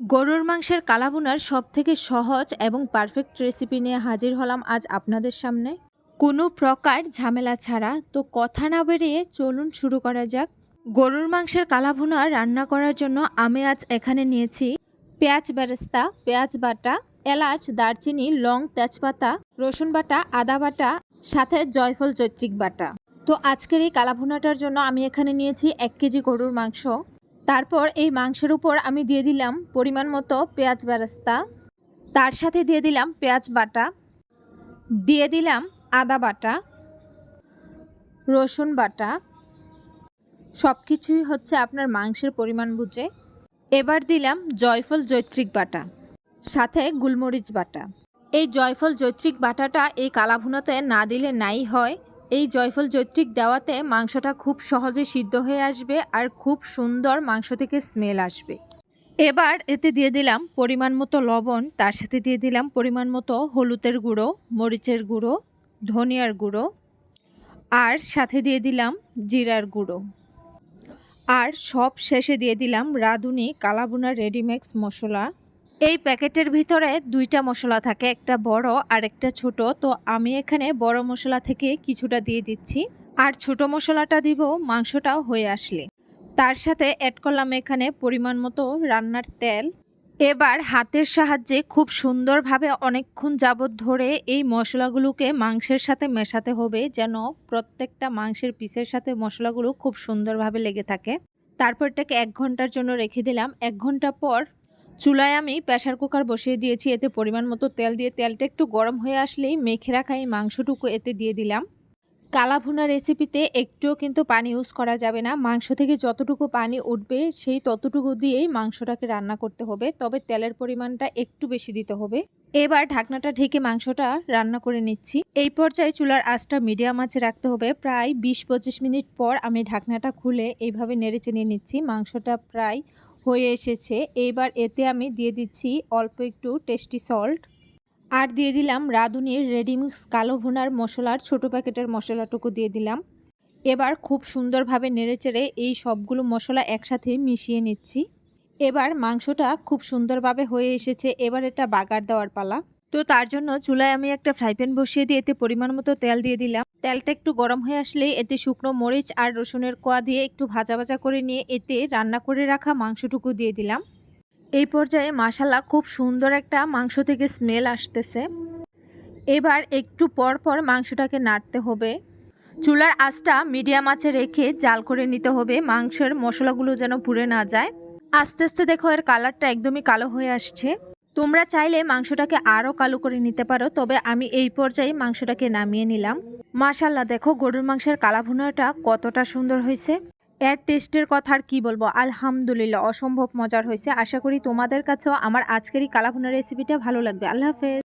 গরুর মাংসের কালাভুনার সব থেকে সহজ এবং পারফেক্ট রেসিপি নিয়ে হাজির হলাম আজ আপনাদের সামনে। কোনো প্রকার ঝামেলা ছাড়া তো কথা না বেরিয়ে চলুন শুরু করা যাক। গরুর মাংসের কালাভুনা রান্না করার জন্য আমি আজ এখানে নিয়েছি পেঁয়াজ বেরেস্তা, পেঁয়াজ বাটা, এলাচ, দারচিনি, লং তেজপাতা, রসুন বাটা, আদা বাটা, সাথে জয়ফল জৈত্রিক বাটা। তো আজকের এই কালাভুনাটার জন্য আমি এখানে নিয়েছি এক কেজি গরুর মাংস। তারপর এই মাংসের উপর আমি দিয়ে দিলাম পরিমাণ মতো পেঁয়াজ বেরেস্তা। তার সাথে দিয়ে দিলাম পেঁয়াজ বাটা। দিয়ে দিলাম আদা বাটা, রসুন বাটা। সব কিছুই হচ্ছে আপনার মাংসের পরিমাণ বুঝে। এবার দিলাম জয়ফল জৈত্রিক বাটা, সাথে গুলমরিচ বাটা। এই জয়ফল জৈত্রিক বাটাটা এই কালাভুনাতে না দিলে নাই হয়। এই জয়ফল জৈত্রিক দেওয়াতে মাংসটা খুব সহজে সিদ্ধ হয়ে আসবে আর খুব সুন্দর মাংস থেকে স্মেল আসবে। এবার এতে দিয়ে দিলাম পরিমাণ মতো লবণ, তার সাথে দিয়ে দিলাম পরিমাণ মতো হলুদের গুঁড়ো, মরিচের গুঁড়ো, ধনিয়ার গুঁড়ো আর সাথে দিয়ে দিলাম জিরার গুঁড়ো। আর সব শেষে দিয়ে দিলাম রাঁধুনি কালাবুনা রেডিমেক্স মশলা। এই প্যাকেটের ভিতরে দুইটা মশলা থাকে, একটা বড় আর একটা ছোট। তো আমি এখানে বড় মশলা থেকে কিছুটা দিয়ে দিচ্ছি। আর ছোট মশলাটা দিব, মাংসটাও হয়ে আসলে। তার সাথে অ্যাড করলাম এখানে পরিমাণ মতো রান্নার তেল। এবার হাতের সাহায্যে খুব সুন্দরভাবে অনেকক্ষণ যাবৎ ধরে এই মশলাগুলোকে মাংসের সাথে মেশাতে হবে, যেন প্রত্যেকটা মাংসের পিসের সাথে মশলাগুলো খুব সুন্দরভাবে লেগে থাকে। তারপর এটাকে এক ঘণ্টার জন্য রেখে দিলাম। এক ঘণ্টা পর চুলায় আমি প্রেশার কুকার বসিয়ে দিয়েছি, এতে পরিমাণ মতো তেল দিয়ে। তেলটা একটু গরম হয়ে আসলেই মেখে রাখা এই মাংসটুকু এতে দিয়ে দিলাম। কালা ভুনা রেসিপিতে একটুও কিন্তু পানি ইউজ করা যাবে না। মাংস থেকে যতটুকু পানি উঠবে, সেই ততটুকু দিয়েই মাংসটাকে রান্না করতে হবে, তবে তেলের পরিমাণটা একটু বেশি দিতে হবে। এবার ঢাকনাটা ঢেকে মাংসটা রান্না করে নিচ্ছি। এই পর্যায়ে চুলার আঁচটা মিডিয়াম আঁচে রাখতে হবে। প্রায় বিশ পঁচিশ মিনিট পর আমি ঢাকনাটা খুলে এইভাবে নেড়ে চেড়ে নিচ্ছি। মাংসটা প্রায় হয়ে এসেছে। এইবার এতে আমি দিয়ে দিচ্ছি অল্প একটু টেস্টি সল্ট। আর দিয়ে দিলাম রাঁধুনির রেডিমিক্স কালো ভুনার মশলার ছোট প্যাকেটের মশলাটুকু দিয়ে দিলাম। এবার খুব সুন্দরভাবে নেড়েচেড়ে এই সবগুলো মশলা একসাথে মিশিয়ে নিচ্ছি। এবার মাংসটা খুব সুন্দরভাবে হয়ে এসেছে। এবার এটা বাগার দেওয়ার পালা। তো তার জন্য চুলায় আমি একটা ফ্রাই প্যান বসিয়ে দিয়ে এতে পরিমাণ মতো তেল দিয়ে দিলাম। তেলটা একটু গরম হয়ে আসলেই এতে শুকনো মরিচ আর রসুনের কোয়া দিয়ে একটু ভাজা ভাজা করে নিয়ে এতে রান্না করে রাখা মাংসটুকু দিয়ে দিলাম। এই পর্যায়ে মাসালা খুব সুন্দর একটা মাংস থেকে স্মেল আসতেছে। এবার একটু পর পর মাংসটাকে নাড়তে হবে। চুলার আঁচটা মিডিয়াম আঁচে রেখে জাল করে নিতে হবে, মাংসের মশলাগুলো যেন পুড়ে না যায়। আস্তে আস্তে দেখো এর কালারটা একদমই কালো হয়ে আসছে। তোমরা চাইলে মাংসটাকে আরও কালো করে নিতে পারো, তবে আমি এই পর্যায়ে মাংসটাকে নামিয়ে নিলাম। মাশাল্লাহ দেখো গরুর মাংসের কালাভুনাটা কতটা সুন্দর হয়েছে। এর টেস্টের কথা আর কী বলব? আলহামদুলিল্লাহ, অসম্ভব মজার হয়েছে। আশা করি তোমাদের কাছেও আমার আজকেরই কালাভুনা রেসিপিটা ভালো লাগবে। আল্লাহ হাফেজ।